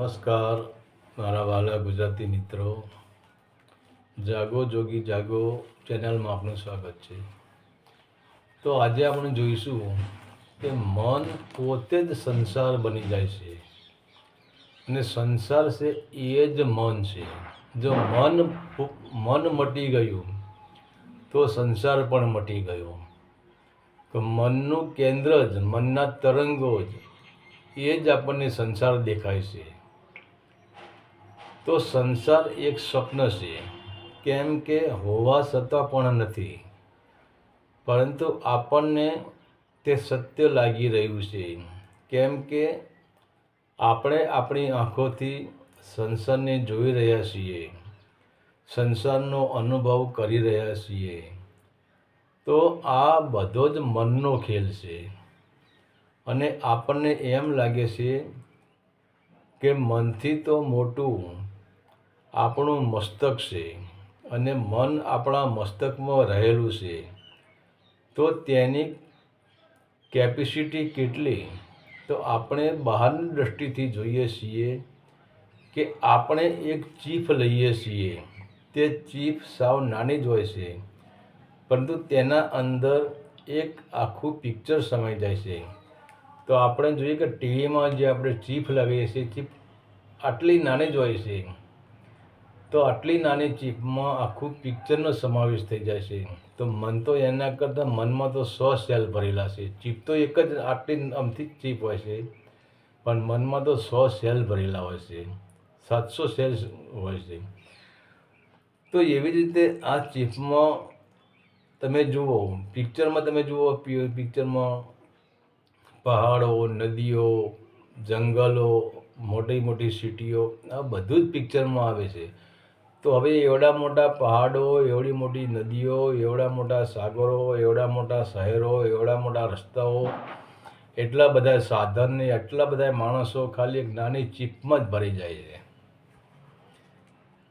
નમસ્કાર, મારા વાલા ગુજરાતી મિત્રો. જાગો જોગી જાગો ચેનલમાં આપનું સ્વાગત છે. તો આજે આપણે જોઈશું કે મન પોતે જ સંસાર બની જાય છે. અને સંસાર છે એ જ મન છે. જો મન મન મટી ગયું, તો સંસાર પણ મટી ગયો. તો મનનું કેન્દ્ર જ, મનના તરંગો જ, એ જ આપણને સંસાર દેખાય છે. તો સંસાર એક સ્વપ્ન છે. કેમ કે હોવા છતાં પણ નથી. પરંતુ આપણને તે સત્ય લાગી રહ્યું છે. કેમ કે આપણે આપણી આંખોથી સંસારને જોઈ રહ્યા છીએ. સંસારનો અનુભવ કરી રહ્યા છીએ. તો આ બધો જ મનનો ખેલ છે. અને આપણને એમ લાગે છે કે મનથી તો મોટું આપણું મસ્તક છે અને મન આપણા મસ્તકમાં રહેલું છે, તો તેની કેપેસિટી કેટલી? તો આપણે બહારની દૃષ્ટિથી જોઈએ છીએ કે આપણે એક ચીફ લઈએ છીએ. તે ચીફ સાવ નાની જ હોય છે, પરંતુ તેના અંદર એક આખું પિક્ચર સમાઈ જાય છે. તો આપણે જોઈએ કે ટીવીમાં જે આપણે ચીફ લાવીએ છીએ, ચીફ આટલી નાની જ હોય છે. તો આટલી નાની ચીપમાં આખું પિક્ચરનો સમાવેશ થઈ જાય છે. તો મન તો એના કરતાં મનમાં તો સો સેલ ભરેલા છે. ચીપ તો એક જ આટલી આમથી ચીપ હોય છે. પણ મનમાં તો સો સેલ ભરેલા હોય છે. સાતસો સેલ હોય છે. તો એવી જ રીતે આ ચીપમાં તમે જુઓ પિક્ચરમાં તમે જુઓ પિક્ચરમાં પહાડો, નદીઓ, જંગલો, મોટી મોટી સિટીઓ, આ બધું જ પિક્ચરમાં આવે છે. તો હવે એવડા મોટા પહાડો, એવડી મોટી નદીઓ, એવડા મોટા સાગરો, એવડા મોટા શહેરો, એવડા મોટા રસ્તાઓ, એટલા બધા સાધન ને એટલા બધા માણસો ખાલી એક નાની ચીપમાં જ ભરી જાય છે.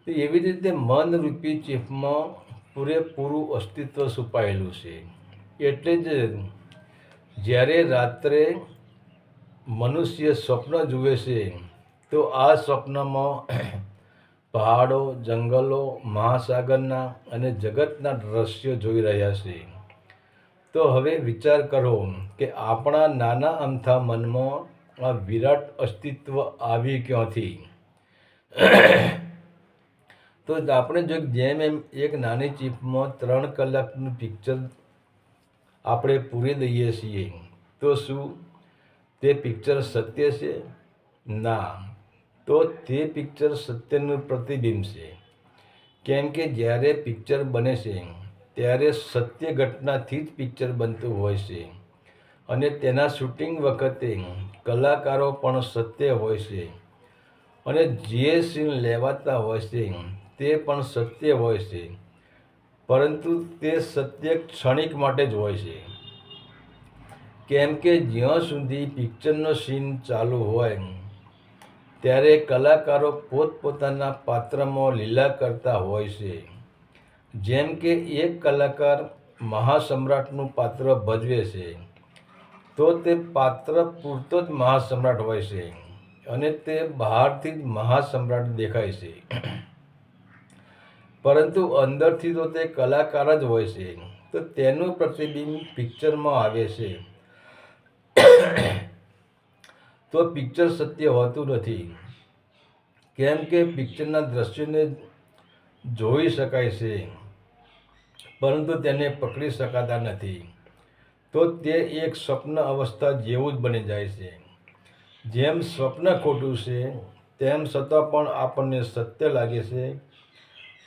તો એવી રીતે મન રૂપી ચીપમાં પૂરેપૂરું અસ્તિત્વ છુપાયેલું છે. એટલે જ જ્યારે રાત્રે મનુષ્ય સ્વપ્ન જુએ છે, તો આ સ્વપ્નમાં પહાડો, જંગલો, મહાસાગરના અને જગતના દ્રશ્યો જોઈ રહ્યા છે. તો હવે વિચાર કરો કે આપણા નાના અમથા મનમાં આ વિરાટ અસ્તિત્વ આવી ક્યાંથી? તો આપણે જો જેમ એમ એક નાની ચીપમાં ત્રણ કલાકનું પિક્ચર આપણે પૂરી દઈએ છીએ, તો શું તે પિક્ચર સત્ય છે? ના. તો તે પિક્ચર સત્યનું પ્રતિબિંબ છે. કેમ કે જ્યારે પિક્ચર બને છે, ત્યારે સત્ય ઘટનાથી જ પિક્ચર બનતું હોય છે. અને તેના શૂટિંગ વખતે કલાકારો પણ સત્ય હોય છે. અને જે સીન લેવાતા હોય છે, તે પણ સત્ય હોય છે. પરંતુ તે સત્ય ક્ષણિક માટે જ હોય છે. કેમ કે જ્યાં સુધી પિક્ચરનો સીન ચાલુ હોય ત્યારે કલાકારો પોતપોતાના પાત્રમાં લીલા કરતા હોય છે. જેમ કે એક કલાકાર મહાસમ્રાટનું પાત્ર ભજવે છે, તો તે પાત્ર પૂરતો જ મહાસમ્રાટ હોય છે અને તે બહારથી જ મહાસમ્રાટ દેખાય છે. પરંતુ અંદરથી તો તે કલાકાર જ હોય છે, તો તેનું પ્રતિબિંબ પિક્ચરમાં આવે છે. તો પિક્ચર સત્ય હોતું નથી. કેમ કે પિક્ચરના દ્રશ્યને જોઈ શકાય છે, પરંતુ તેને પકડી શકાતા નથી. તો તે એક સ્વપ્ન અવસ્થા જેવું જ બની જાય છે. જેમ સ્વપ્ન ખોટું છે, તેમ છતાં પણ આપણને સત્ય લાગે છે.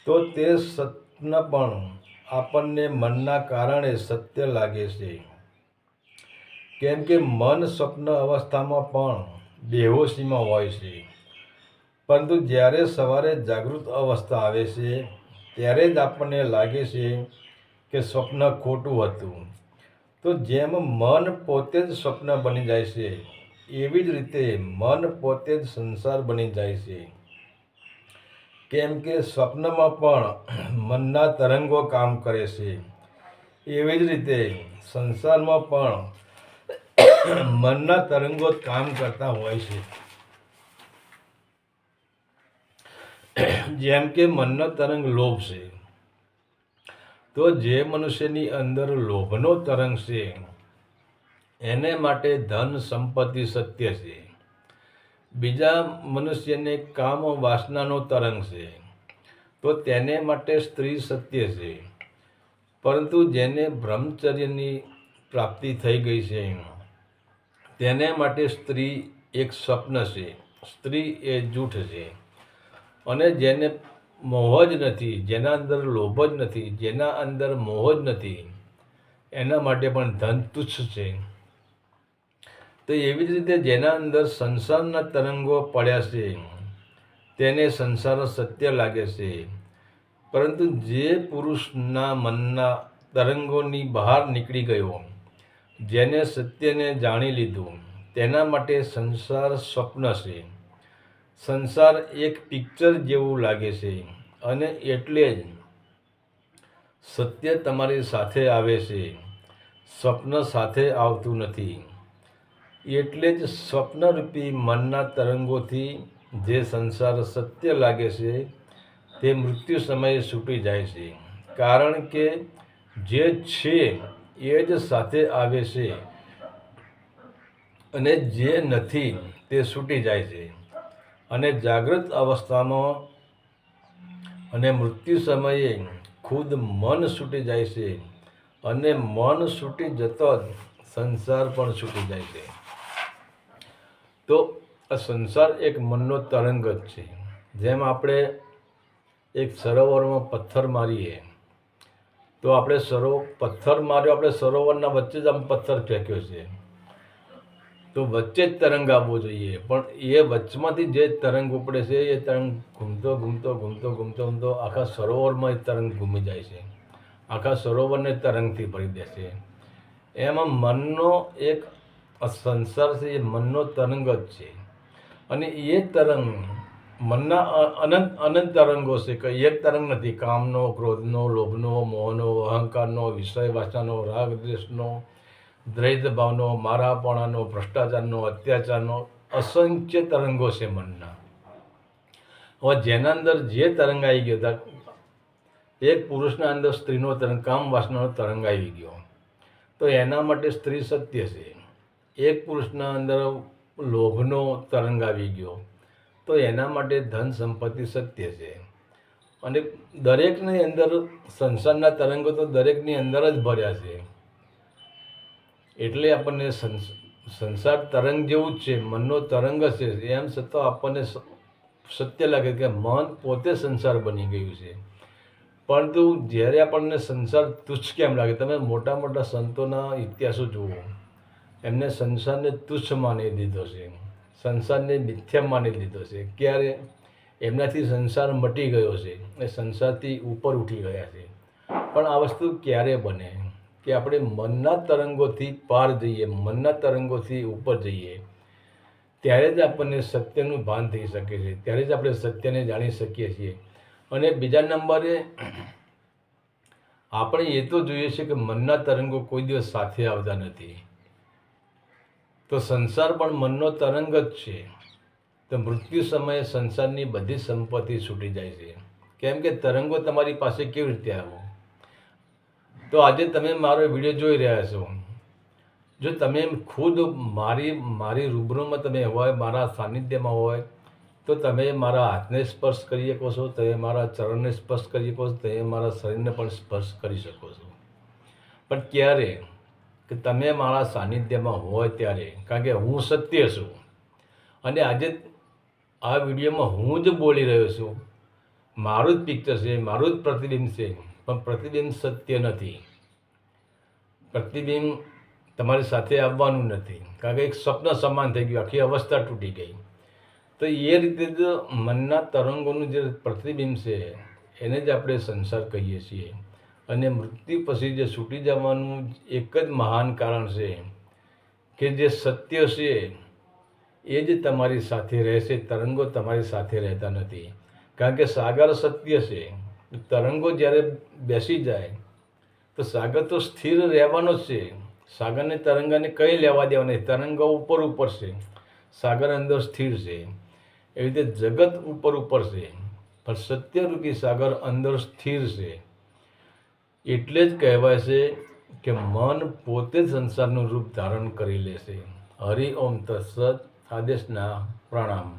તો તે સ્વપ્ન પણ આપણને મનના કારણે સત્ય લાગે છે. કેમ કે મન સ્વપ્ન અવસ્થામાં પણ બેહોશીમાં હોય છે. પરંતુ જ્યારે સવારે જાગૃત અવસ્થા આવે છે, ત્યારે જ આપણને લાગે છે કે સ્વપ્ન ખોટું હતું. તો જેમ મન પોતે જ સ્વપ્ન બની જાય છે, એવી જ રીતે મન પોતે જ સંસાર બની જાય છે. કેમ કે સ્વપ્નમાં પણ મનના તરંગો કામ કરે છે. એવી જ રીતે સંસારમાં પણ મનના તરંગો કામ કરતા હોય છે. જેમ કે મનનો તરંગ લોભ છે, તો જે મનુષ્યની અંદર લોભનો તરંગ છે, એને માટે ધન સંપત્તિ સત્ય છે. બીજા મનુષ્યને કામ વાસનાનો તરંગ છે, તો તેને માટે સ્ત્રી સત્ય છે. પરંતુ જેને બ્રહ્મચર્યની પ્રાપ્તિ થઈ ગઈ છે તેને માટે સ્ત્રી એક સ્વપ્ન છે. સ્ત્રી એ જૂઠ છે. અને જેને મોહ જ નથી, જેના અંદર લોભ જ નથી, જેના અંદર મોહ જ નથી, એના માટે પણ ધન તુચ્છ છે. તો એવી જ રીતે જેના અંદર સંસારના તરંગો પડ્યા છે, તેને સંસાર સત્ય લાગે છે. પરંતુ જે પુરુષના મનના તરંગોની બહાર નીકળી ગયો જેને સત્યને જાણી લીધું, તેના માટે સંસાર સ્વપ્ન છે. સંસાર એક પિક્ચર જેવું લાગે છે અને એટલે જ સત્ય તમારી સાથે આવે છે. સ્વપ્ન સાથે આવતું નથી. એટલે જ સ્વપ્નરૂપી મનના તરંગોથી જે સંસાર સત્ય લાગે છે, તે મૃત્યુ સમયે છૂટી જાય છે. કારણ કે જે છે એ જ સાથે આવે છે. અને જે નથી, તે છૂટી જાય છે. અને જાગૃત અવસ્થામાં અને મૃત્યુ સમયે ખુદ મન છૂટી જાય છે. અને મન છૂટી જતો જ સંસાર પણ છૂટી જાય છે. તો આ સંસાર એક મનનો તરંગ જ છે. જેમ આપણે એક સરોવરમાં પથ્થર મારીએ તો આપણે સરો પથ્થર માર્યો, આપણે સરોવરના વચ્ચે જ આમ પથ્થર ફેંક્યો છે. તો વચ્ચે જ તરંગ આવવો જોઈએ. પણ એ વચમાંથી જે તરંગ ઉપડે છે, એ તરંગ ઘૂમતો ઘૂમતો ઘૂમતો ઘૂમતો ઘૂમતો આખા સરોવરમાં એ તરંગ ઘૂમી જાય છે. આખા સરોવરને તરંગથી ભરી દે છે. એમાં મનનો એક સંસાર છે, એ મનનો તરંગ જ છે. અને એ તરંગ મનના અનંત અનંત તરંગો છે કે એક તરંગ નથી. કામનો, ક્રોધનો, લોભનો, મોહનો, અહંકારનો વિષય વાસનાનો રાગ દ્વેષનો દ્વૈત ભાવનો મારાપણાનો, ભ્રષ્ટાચારનો, અત્યાચારનો અસંખ્ય તરંગો છે મનના. હવે જેના અંદર જે તરંગ આવી ગયો હતા એક પુરુષના અંદર સ્ત્રીનો તરંગ કામ વાસનાનો તરંગ આવી ગયો. તો એના માટે સ્ત્રી સત્ય છે. એક પુરુષના અંદર લોભનો તરંગ આવી ગયો. તો એના માટે ધન સંપત્તિ સત્ય છે. અને દરેકની અંદર સંસારના તરંગો તો દરેકની અંદર જ ભર્યા છે. એટલે આપણને સંસાર તરંગ જેવું જ છે, મનનો તરંગ છે. એમ છતાં આપણને સત્ય લાગે કે મન પોતે સંસાર બની ગયું છે. પરંતુ જ્યારે આપણને સંસાર તુચ્છ કેમ લાગે? તમે મોટા મોટા સંતોના ઇતિહાસો જુઓ. એમને સંસારને તુચ્છ માની દીધો છે. સંસારને મિથ્યા માની લીધો છે. ક્યારે? એમનાથી સંસાર મટી ગયો છે એ સંસારથી ઉપર ઉઠી ગયા છે. પણ આ વસ્તુ ક્યારે બને? કે આપણે મનના તરંગોથી પાર જઈએ, મનના તરંગોથી ઉપર જઈએ, ત્યારે જ આપણને સત્યનું ભાન થઈ શકે છે. ત્યારે જ આપણે સત્યને જાણી શકીએ છીએ. અને બીજા નંબરે, આપણે એ તો જોઈએ છે કે મનના તરંગો કોઈ દિવસ સાથે આવતા નથી. તો સંસાર પણ મનનો તરંગ જ છે. તો મૃત્યુ સમયે સંસારની બધી સંપત્તિ છૂટી જાય છે. કેમ કે તરંગો તમારી પાસે કેવી રીતે આવો? તો આજે તમે મારો વીડિયો જોઈ રહ્યા છો. જો તમે ખુદ મારી મારી રૂબરૂમાં તમે હોય, મારા સાનિધ્યમાં હોય, તો તમે મારા હાથને સ્પર્શ કરી શકો છો, તમે મારા ચરણને સ્પર્શ કરી શકો છો, તમે મારા શરીરને પણ સ્પર્શ કરી શકો છો. પણ ક્યારે? કે તમે મારા સાનિધ્યમાં હોય ત્યારે, કારણ કે હું સત્ય છું. અને આજે આ વિડીયોમાં હું જ બોલી રહ્યો છું. મારું જ પિક્ચર છે, મારું જ પ્રતિબિંબ છે, પણ પ્રતિબિંબ સત્ય નથી. પ્રતિબિંબ તમારી સાથે આવવાનું નથી, કારણ કે એક સ્વપ્ન સમાન થઈ ગયું, આખી અવસ્થા તૂટી ગઈ. તો એ રીતે જ મનના તરંગોનું જે પ્રતિબિંબ છે, એને જ આપણે સંસાર કહીએ છીએ. અને મૃત્યુ પછી જે છૂટી જવાનું એક જ મહાન કારણ છે કે જે સત્ય છે, એ જ તમારી સાથે રહેશે, તરંગો તમારી સાથે રહેતા નથી. કારણ કે સાગર સત્ય છે. તરંગો જ્યારે બેસી જાય, તો સાગર તો સ્થિર રહેવાનો જ છે. સાગરને તરંગાને કંઈ લેવા દેવા તરંગો ઉપર ઉપર છે. સાગર અંદર સ્થિર છે. એવી રીતે જગત ઉપર ઉપર છે. પણ સત્યરૂપી સાગર અંદર સ્થિર છે. એટલે જ કહેવાય છે કે મન પોતે જ સંસારનું રૂપ ધારણ કરી લેશે હરિ ઓમ તત્સત આદેશના પ્રણામ.